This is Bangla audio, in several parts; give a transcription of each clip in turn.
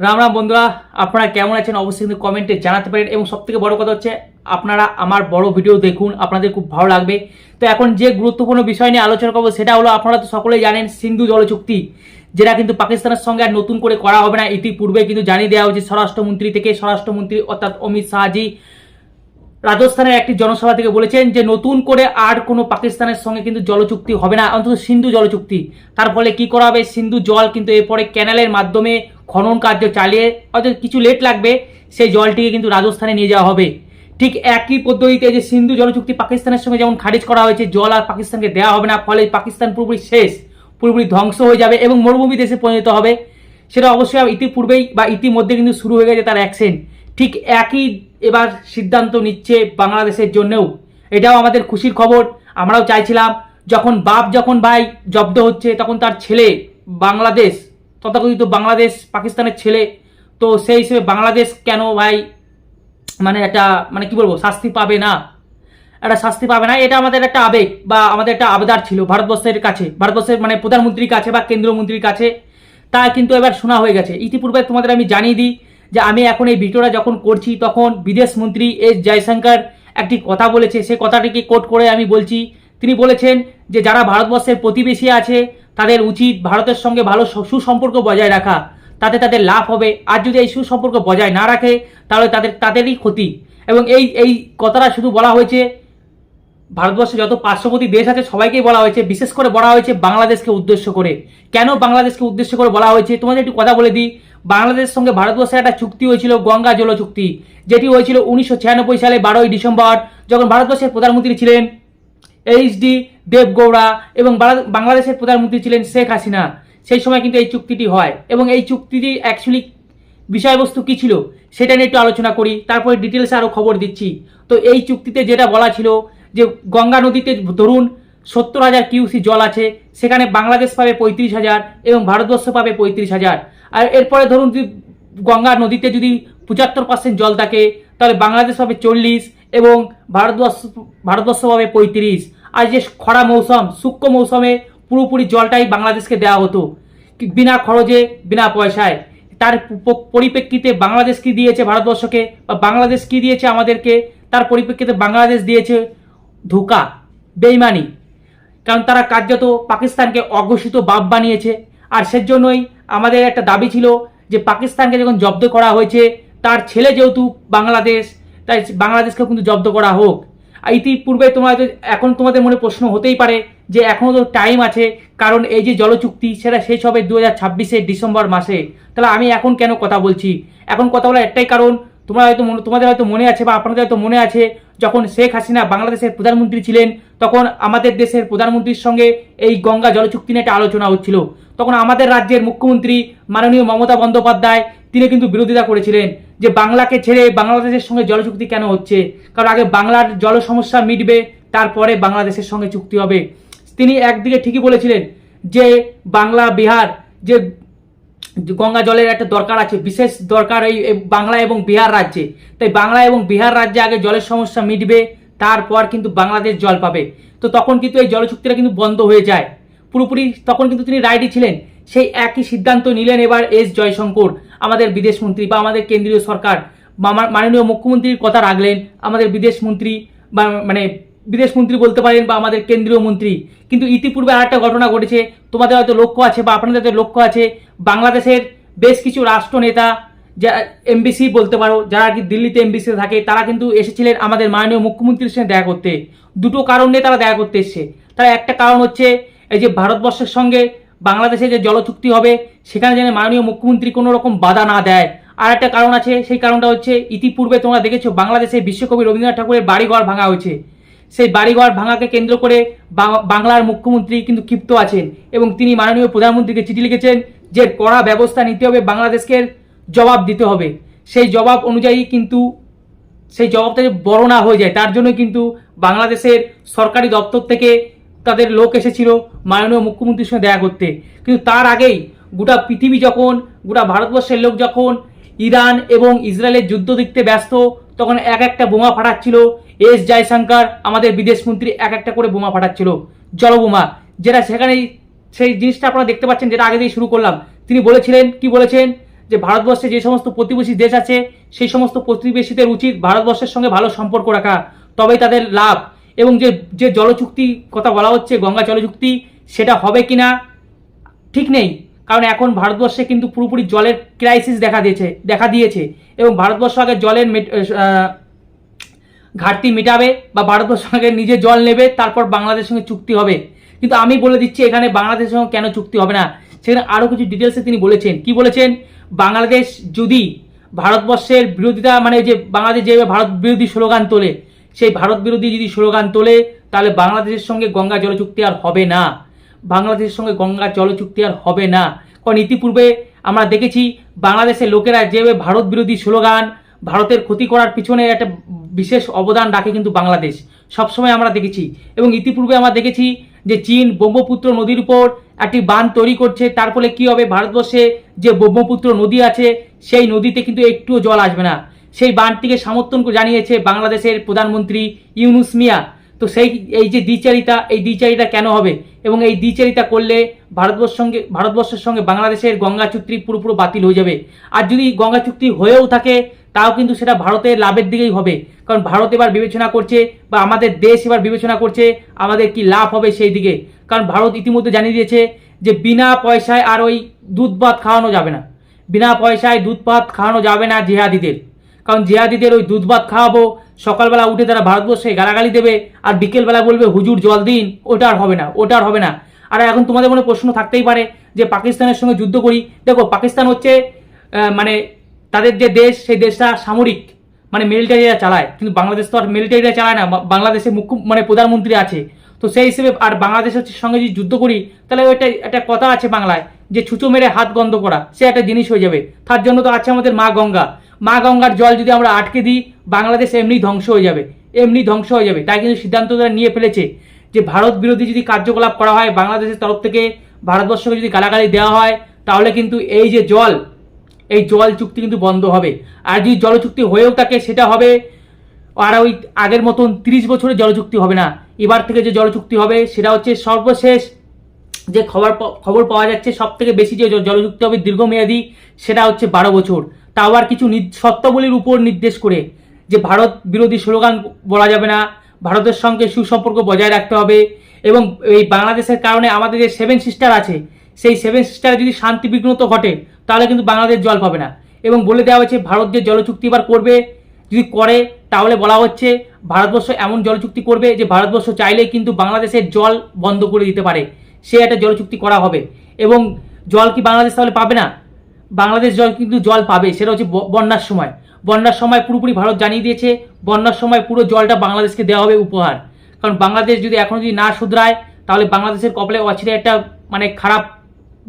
রাম রাম বন্ধুরা, আপনারা কেমন আছেন অবশ্যই কিন্তু কমেন্টে জানাতে পারেন। এবং সব থেকে বড় কথা হচ্ছে, আপনারা আমার বড় ভিডিও দেখুন, আপনাদের খুব ভালো লাগবে। তো এখন যে গুরুত্বপূর্ণ বিষয় নিয়ে আলোচনা করব, সেটা হলো আপনারা তো সকলেই জানেন সিন্ধু জল চুক্তি যেটা কিন্তু পাকিস্তানের সঙ্গে আর নতুন করে করা হবে না। ইতিপূর্বে কিন্তু জানিয়ে দেওয়া হয়েছে, স্বরাষ্ট্রমন্ত্রী থেকে স্বরাষ্ট্রমন্ত্রী অর্থাৎ অমিত শাহজি রাজস্থানের একটি জনসভা থেকে বলেছেন যে নতুন করে আর কোনো পাকিস্তানের সঙ্গে কিন্তু জলচুক্তি হবে না, অন্তত সিন্ধু জলচুক্তি। তার ফলে কি করা হবে? সিন্ধু জল কিন্তু এরপরে ক্যানালের মাধ্যমে খনন কার্য চালিয়ে হয়তো কিছু লেট লাগবে, সেই জলটিকে কিন্তু রাজস্থানে নিয়ে যাওয়া হবে। ঠিক একই পদ্ধতিতে যে সিন্ধু জলচুক্তি পাকিস্তানের সঙ্গে যেমন খারিজ করা হয়েছে, জল আর পাকিস্তানকে দেওয়া হবে না, ফলে পাকিস্তান পুরোপুরি শেষ, পুরোপুরি ধ্বংস হয়ে যাবে এবং মরুভূমি দেশে পরিণত হবে। সেটা অবশ্যই ইতিপূর্বেই বা ইতিমধ্যে কিন্তু শুরু হয়ে গেছে তার অ্যাকশন ঠিক একই এবার সিদ্ধান্ত নিচ্ছে বাংলাদেশের জন্যও। এটাও আমাদের খুশির খবর। আমরাও চাইছিলাম, যখন বাপ যখন ভাই জব্দ হচ্ছে, তখন তার ছেলে বাংলাদেশ, তথাকথিত বাংলাদেশ, পাকিস্তানের ছেলে। তো সেই হিসেবে বাংলাদেশ কেন ভাই মানে একটা মানে কি বলব, শাস্তি পাবে না? একটা শাস্তি পাবে না, এটা আমাদের একটা আবেগ বা আমাদের একটা আবেদার ছিল ভারতবর্ষের কাছে। ভারতবর্ষের মানে প্রধানমন্ত্রীর কাছে বা কেন্দ্রীয় মন্ত্রীর কাছে। তা কিন্তু এবার শোনা হয়ে গেছে। ইতিপূর্বে তোমাদের আমি জানিয়ে দিই যে আমি এখন এই ভিডিওটা যখন করছি, তখন বিদেশ মন্ত্রী এস জয়শঙ্কর একটি কথা বলেছে। সেই কথাটিকে কোট করে আমি বলছি। তিনি বলেছেন যে, যারা ভারতবর্ষের প্রতিবেশী আছে, তাদের উচিত ভারতের সঙ্গে ভালো সু- সুসম্পর্ক বজায় রাখা। তাতে তাদের লাভ হবে। আর যদি এই সুসম্পর্ক বজায় না রাখে, তাহলে তাদের, তাদেরই ক্ষতি। এবং এই এই কথাটা শুধু বলা হয়েছে ভারতবর্ষে যত পার্শ্ববর্তী দেশ আছে, সবাইকেই বলা হয়েছে, বিশেষ করে বলা হয়েছে বাংলাদেশকে উদ্দেশ্য করে। কেন বাংলাদেশকে উদ্দেশ্য করে বলা হয়েছে? তোমাদের একটু কথা বলে দিই। বাংলাদেশের সঙ্গে ভারতবর্ষের একটা চুক্তি হয়েছিল, গঙ্গা জল চুক্তি। যেটি হয়েছিল উনিশশো ছিয়ানব্বই সালে, বারোই ডিসেম্বর, যখন ভারতবর্ষের প্রধানমন্ত্রী ছিলেন এইচ ডি দেবগৌড়া এবং বাংলাদেশের প্রধানমন্ত্রী ছিলেন শেখ হাসিনা। সেই সময় কিন্তু এই চুক্তিটি হয় এবং এই চুক্তিটি অ্যাকচুয়ালি বিষয়বস্তু কি ছিল, সেটা নিয়ে একটু আলোচনা করি। তারপরে ডিটেলসে আরও খবর দিচ্ছি। তো এই চুক্তিতে যেটা বলা ছিল যে গঙ্গা নদীতে ধরুন সত্তর হাজার কিউসি জল আছে, সেখানে বাংলাদেশ পাবে পঁয়ত্রিশ হাজার এবং ভারতবর্ষ পাবে পঁয়ত্রিশ হাজার। আর এরপরে ধরুন যদি গঙ্গা নদীতে যদি পঁচাত্তর পার্সেন্ট জল থাকে, তাহলে বাংলাদেশ পাবে চল্লিশ এবং ভারতবর্ষ ভারতবর্ষ পাবে পঁয়ত্রিশ। আর যে খরা মৌসুম, শুষ্ক মৌসুমে পুরোপুরি জলটাই বাংলাদেশকে দেওয়া হতো বিনা খরচে, বিনা পয়সায়। তার পরিপ্রেক্ষিতে বাংলাদেশ কি দিয়েছে ভারতবর্ষকে, বা বাংলাদেশ কি দিয়েছে আমাদেরকে, তার পরিপ্রেক্ষিতে বাংলাদেশ দিয়েছে ধোকা, বেইমানি। কারণ তারা কার্যত পাকিস্তানকে অঘোষিত বাপ বানিয়েছে। আর সেজন্যই আমাদের একটা দাবি ছিল যে পাকিস্তানকে যখন জব্দ করা হয়েছে, তার ছেলে যেহেতু বাংলাদেশ, তাই বাংলাদেশকে কিন্তু জব্দ করা হোক। ইতিপূর্বে তোমরা হয়তো এখন তোমাদের মনে প্রশ্ন হতেই পারে যে এখনও তো টাইম আছে, কারণ এই যে জলচুক্তি, সেটা শেষ হবে দু হাজার ডিসেম্বর মাসে। তাহলে আমি এখন কেন কথা বলছি? এখন কথা বলার একটাই কারণ, তোমরা হয়তো তোমাদের হয়তো মনে আছে বা আপনাদের হয়তো মনে আছে যখন শেখ হাসিনা বাংলাদেশের প্রধানমন্ত্রী ছিলেন, তখন আমাদের দেশের প্রধানমন্ত্রীর সঙ্গে এই গঙ্গা জলচুক্তি নিয়ে একটা আলোচনা হচ্ছিল। তখন আমাদের রাজ্যের মুখ্যমন্ত্রী মাননীয় মমতা বন্দ্যোপাধ্যায়, তিনি কিন্তু বিরোধিতা করেছিলেন যে বাংলাকে ছেড়ে বাংলাদেশের সঙ্গে জলচুক্তি কেন হচ্ছে? কারণ আগে বাংলার জল সমস্যা মিটবে, তারপরে বাংলাদেশের সঙ্গে চুক্তি হবে। তিনি একদিকে ঠিকই বলেছিলেন যে বাংলা, বিহার যে গঙ্গা জলের একটা দরকার আছে, বিশেষ দরকার এই বাংলা এবং বিহার রাজ্যে। তাই বাংলা এবং বিহার রাজ্যে আগে জলের সমস্যা মিটবে, তারপর কিন্তু বাংলাদেশ জল পাবে। তো তখন কিন্তু এই জলচুক্তিটা কিন্তু বন্ধ হয়ে যায়। পুরোপুরি তখন কিন্তু তিনি রাইডি ছিলেন। সেই একই সিদ্ধান্ত নিলেন এবার এস জয়শঙ্কর, আমাদের বিদেশ মন্ত্রী বা আমাদের কেন্দ্রীয় সরকার। মাননীয় মুখ্যমন্ত্রীর কথা রাখলেন, আমাদের বিদেশ মন্ত্রী বা মানে বিদেশ মন্ত্রী বলতে পারেন বা আমাদের কেন্দ্রীয় মন্ত্রী, কিন্তু ইতিপূর্বে আর একটা ঘটনা ঘটেছে। তোমাদের হয়তো লক্ষ্য আছে বা আপনাদের হয়তো লক্ষ্য আছে, বাংলাদেশের বেশ কিছু রাষ্ট্রনেতা যা এমবিসি বলতে পারো, যারা কি দিল্লিতে এমবিসি থাকে, তারা কিন্তু এসেছিলেন আমাদের মাননীয় মুখ্যমন্ত্রীর সঙ্গে দেখা করতে। দুটো কারণ নিয়ে তারা দেখা করতে এসছে। তার একটা কারণ হচ্ছে, এই যে ভারতবর্ষের সঙ্গে বাংলাদেশে যে জলচুক্তি হবে, সেখানে যেন মাননীয় মুখ্যমন্ত্রী কোনো রকম বাধা না দেয়। আর একটা কারণ আছে, সেই কারণটা হচ্ছে, ইতিপূর্বে তোমরা দেখেছ, বাংলাদেশে বিশ্বকবি রবীন্দ্রনাথ ঠাকুরের বাড়িঘর ভাঙা হয়েছে। সেই বাড়িঘর ভাঙাকে কেন্দ্র করে বাংলার মুখ্যমন্ত্রী কিন্তু ক্ষিপ্ত আছেন এবং তিনি মাননীয় প্রধানমন্ত্রীকে চিঠি লিখেছেন যে কড়া ব্যবস্থা নিতে হবে বাংলাদেশকে জবাব দিতে হবে। সেই জবাব অনুযায়ী কিন্তু সেই জবাবটা যে বড় না হয়ে যায়, তার জন্য কিন্তু বাংলাদেশের সরকারি দপ্তর থেকে তাদের লোক এসেছিল মাননীয় মুখ্যমন্ত্রীর সঙ্গে দেখা করতে। কিন্তু তার আগেই গোটা পৃথিবী যখন, গোটা ভারতবর্ষের লোক যখন ইরান এবং ইসরায়েলের যুদ্ধ দেখতে ব্যস্ত, তখন এক একটা বোমা ফাটাচ্ছিল এস জয়শঙ্কর আমাদের বিদেশ মন্ত্রী এক একটা করে বোমা ফাটাচ্ছিল জলবোমা যেটা সেখানে সেই জিনিসটা আপনারা দেখতে পাচ্ছেন, যেটা আগে দিয়ে শুরু করলাম। তিনি বলেছিলেন, কি বলেছেন? যে ভারতবর্ষে যে সমস্ত প্রতিবেশী দেশ আছে, সেই সমস্ত প্রতিবেশীদের উচিত ভারতবর্ষের সঙ্গে ভালো সম্পর্ক রাখা, তবেই তাদের লাভ। এবং যে যে জলচুক্তি কথা বলা হচ্ছে, গঙ্গা জলচুক্তি সেটা হবে কি না ঠিক নেই। কারণ এখন ভারতবর্ষে কিন্তু পুরোপুরি জলের ক্রাইসিস দেখা দিয়েছে দেখা দিয়েছে। এবং ভারতবর্ষ আগে জলের ঘাটতি মেটাবে বা ভারতবর্ষ সঙ্গে নিজে জল নেবে, তারপর বাংলাদেশের সঙ্গে চুক্তি হবে। কিন্তু আমি বলে দিচ্ছি, এখানে বাংলাদেশের সঙ্গে কেন চুক্তি হবে না? সেখানে আরও কিছু ডিটেলসে তিনি বলেছেন। কি বলেছেন? বাংলাদেশ যদি ভারতবর্ষের বিরোধিতা মানে যে বাংলাদেশ যে ভারত বিরোধী স্লোগান তোলে, সেই ভারত বিরোধী যদি স্লোগান তোলে, তাহলে বাংলাদেশের সঙ্গে গঙ্গা জল চুক্তি আর হবে না। বাংলাদেশের সঙ্গে গঙ্গা জল চুক্তি আর হবে না। কারণ ইতিপূর্বে আমরা দেখেছি, বাংলাদেশের লোকেরা যেভাবে ভারত বিরোধী স্লোগান ভারতের ক্ষতি করার পিছনে একটা বিশেষ অবদান রাখে কিন্তু বাংলাদেশ। সবসময় আমরা দেখেছি এবং ইতিপূর্বে আমরা দেখেছি যে চীন ব্রহ্মপুত্র নদীর উপর একটি বাঁধ তৈরি করছে, তার ফলে কী হবে? ভারতবর্ষে যে ব্রহ্মপুত্র নদী আছে, সেই নদীতে কিন্তু একটুও জল আসবে না। সেই বাঁধটিকে সমর্থন জানিয়েছে বাংলাদেশের প্রধানমন্ত্রী ইউনুস মিয়া। তো সেই, এই যে দ্বিচারিতা, এই দ্বিচারিতা কেন হবে? এবং এই দ্বিচারিতা করলে ভারতবর্ষ সঙ্গে, ভারতবর্ষের সঙ্গে বাংলাদেশের গঙ্গা চুক্তি পুরোপুরো বাতিল হয়ে যাবে। আর যদি গঙ্গা চুক্তি হয়েও থাকে তাও কিন্তু সেটা ভারতের লাভের দিকেই হবে। কারণ ভারত এবার বিবেচনা করছে বা আমাদের দেশ এবার বিবেচনা করছে আমাদের কি লাভ হবে সেই দিকে। কারণ ভারত ইতিমধ্যে জানিয়ে দিয়েছে যে বিনা পয়সায় আর ওই দুধ ভাত খাওয়ানো যাবে না। বিনা পয়সায় দুধ ভাত খাওয়ানো যাবে না জেহাদিদের। কারণ জেহাদিদের ওই দুধ ভাত খাওয়াবো, সকালবেলা উঠে তারা ভারতবর্ষে গালাগালি দেবে আর বিকেলবেলা বলবে, হুজুর, জল দিন। ওটা আর হবে না, ওটা আর হবে না। আর এখন তোমাদের মনে প্রশ্ন থাকতেই পারে যে পাকিস্তানের সঙ্গে যুদ্ধ করি। দেখো, পাকিস্তান হচ্ছে মানে তাদের যে দেশ, সেই দেশটা সামরিক মানে মিলিটারিরা চালায়। কিন্তু বাংলাদেশ তো আর মিলিটারিরা চালায় না বাংলাদেশে মুখ্য মানে প্রধানমন্ত্রী আছে। তো সেই হিসেবে আর বাংলাদেশের সঙ্গে যদি যুদ্ধ করি, তাহলে ওইটা, একটা কথা আছে বাংলায়, যে ছুঁচো মেরে হাত গন্ধ করা, সে একটা জিনিস হয়ে যাবে। তার জন্য তো আছে আমাদের মা গঙ্গা। মা গঙ্গার জল যদি আমরা আটকে দিই, বাংলাদেশ এমনি ধ্বংস হয়ে যাবে, এমনি ধ্বংস হয়ে যাবে। তাই কিন্তু সিদ্ধান্ত তারা নিয়ে ফেলেছে, যে ভারত বিরোধী যদি কার্যকলাপ করা হয়, বাংলাদেশের তরফ থেকে ভারতবর্ষকে যদি গালাগালি দেওয়া হয়, তাহলে কিন্তু এই যে জল এই জল চুক্তি কিন্তু বন্ধ হবে। আর যদি জল চুক্তি হয়েও থাকে, সেটা হবে আর ওই আগের মতন তিরিশ বছরের জলচুক্তি হবে না। এবার থেকে যে জল চুক্তি হবে, সেটা হচ্ছে সর্বশেষ যে খবর খবর পাওয়া যাচ্ছে সব থেকে বেশি যে জ- জলচুক্তি হবে দীর্ঘমেয়াদী, সেটা হচ্ছে বারো বছর। তাও আবার কিছু শর্তাবলীর উপর নির্দেশ করে যে ভারত বিরোধী স্লোগান বলা যাবে না। ভারতের সঙ্গে সুসম্পর্ক বজায় রাখতে হবে। এবং এই বাংলাদেশের কারণে আমাদের যে সেভেন সিস্টার আছে, সেই সেভেন সিস্টারে যদি শান্তি বিঘ্নত ঘটে তাহলে কিন্তু বাংলাদেশ জল পাবে না। এবং বলে দেওয়া হয়েছে, ভারত যে জলচুক্তি এবার করবে, যদি করে, তাহলে বলা হচ্ছে ভারতবর্ষ এমন জলচুক্তি করবে যে ভারতবর্ষ চাইলে কিন্তু বাংলাদেশের জল বন্ধ করে দিতে পারে। সে একটা জলচুক্তি করা হবে। এবং জল কি বাংলাদেশ তাহলে পাবে না? বাংলাদেশ জল কিন্তু জল পাবে, সেটা হচ্ছে বন্যার সময়। বন্যার সময় পুরোপুরি ভারত জানিয়ে দিয়েছে, বন্যার সময় পুরো জলটা বাংলাদেশকে দেওয়া হবে উপহার। কারণ বাংলাদেশ যদি এখন যদি না শুধরায়, তাহলে বাংলাদেশের কপালে অচিরে একটা মানে খারাপ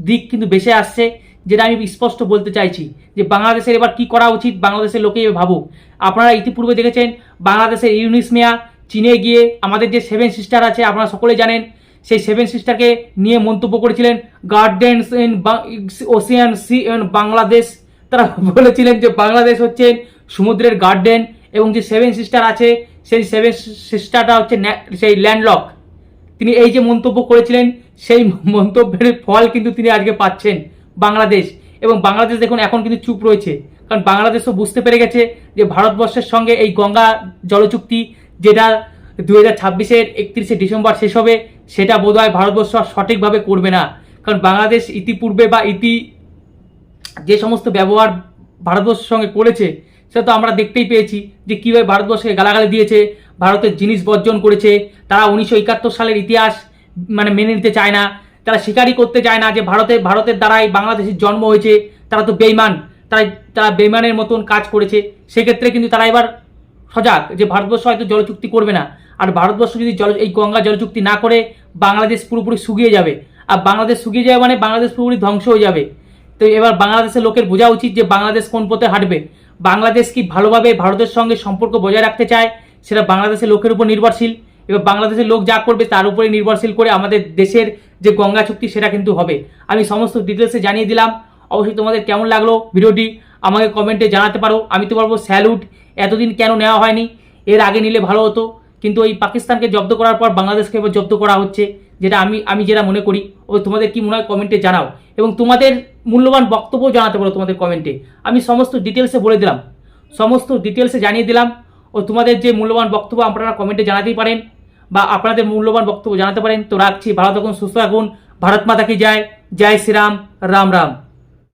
দিক কিন্তু বেশি আসছে। যেটা আমি স্পষ্ট বলতে চাইছি যে বাংলাদেশের এবার কি করা উচিত বাংলাদেশের লোকে ভাবুক। আপনারা ইতিপূর্বে দেখেছেন বাংলাদেশের ইউনিস মিয়া চীনে গিয়ে আমাদের যে সেভেন সিস্টার আছে আপনারা সকলে জানেন, সেই সেভেন সিস্টারকে নিয়ে মন্তব্য করেছিলেন, gardens in ocean sea in Bangladesh. তারা বলেছিলেন যে বাংলাদেশ হচ্ছে সমুদ্রের গার্ডেন এবং যে সেভেন সিস্টার আছে, সেই সেভেন সিস্টারটা হচ্ছে সেই ল্যান্ডলক। তিনি এই যে মন্তব্য করেছিলেন, সেই মন্তব্যের ফল কিন্তু তিনি আজকে পাচ্ছেন। বাংলাদেশ। এবং বাংলাদেশ দেখুন, এখন কিন্তু চুপ রয়েছে। কারণ বাংলাদেশও বুঝতে পেরে গেছে যে ভারতবর্ষের সঙ্গে এই গঙ্গা জলচুক্তি যেটা দু হাজার ছাব্বিশের একত্রিশে ডিসেম্বর শেষ হবে, সেটা বোধহয় ভারতবর্ষ সঠিকভাবে করবে না। কারণ বাংলাদেশ ইতিপূর্বে বা ইতি যে সমস্ত ব্যবহার ভারতবর্ষের সঙ্গে করেছে, সেটা তো আমরা দেখতেই পেয়েছি যে কীভাবে ভারতবর্ষকে গালাগালি দিয়েছে, ভারতের জিনিস বর্জন করেছে। তারা উনিশশো একাত্তর সালের ইতিহাস মানে মেনে নিতে চায় না। তারা স্বীকারই করতে চায় না যে ভারতে, ভারতের দ্বারাই বাংলাদেশের জন্ম হয়েছে। তারা তো বেইমান। তারা তারা বেইমানের মতন কাজ করেছে। সেক্ষেত্রে কিন্তু তারা এবার সজাগ যে ভারতবর্ষ হয়তো জল চুক্তি করবে না। আর ভারতবর্ষ যদি জল, এই গঙ্গা জলচুক্তি না করে, বাংলাদেশ পুরোপুরি শুকিয়ে যাবে। আর বাংলাদেশ শুকিয়ে যাবে মানে বাংলাদেশ পুরোপুরি ধ্বংস হয়ে যাবে। তো এবার বাংলাদেশের লোকের বোঝা উচিত যে বাংলাদেশ কোন পথে হাঁটবে। বাংলাদেশ কি ভালোভাবে ভারতের সঙ্গে সম্পর্ক বজায় রাখতে চায়? সেটা বাংলাদেশের লোকের উপর নির্ভরশীল। এবার বাংলাদেশের লোক যা করবে তার উপরে নির্ভরশীল করে আমাদের দেশের যে গঙ্গা চুক্তি সেটা কিন্তু হবে। আমি সমস্ত ডিটেলসে জানিয়ে দিলাম। অবশ্যই তোমাদের কেমন লাগল ভিডিওটি আমাকে কমেন্টে জানাতে পারো। আমি তো বলব স্যালুট এতদিন কেন নেওয়া হয়নি? এর আগে নিলে ভালো হতো। কিন্তু ওই পাকিস্তানকে জব্দ করার পর বাংলাদেশকে এবার জব্দ করা হচ্ছে, যেটা আমি আমি যেটা মনে করি। ও তোমাদের কি মনে হয় কমেন্টে জানাও। এবং তোমাদের মূল্যবান বক্তব্য জানাতে পারো তোমাদের কমেন্টে আমি সমস্ত ডিটেলসে বলে দিলাম। সমস্ত ডিটেলসে জানিয়ে দিলাম। ও তোমাদের যে মূল্যবান বক্তব্য আপনারা কমেন্টে জানাতেই পারেন। বা আপনাদের মূল্যবান বক্তব্য জানাতে পারেন। তো রাখছি, ভালো থাকুন, সুস্থ থাকুন। ভারত মাতা কি যায় জয় শ্রীরাম, রাম রাম।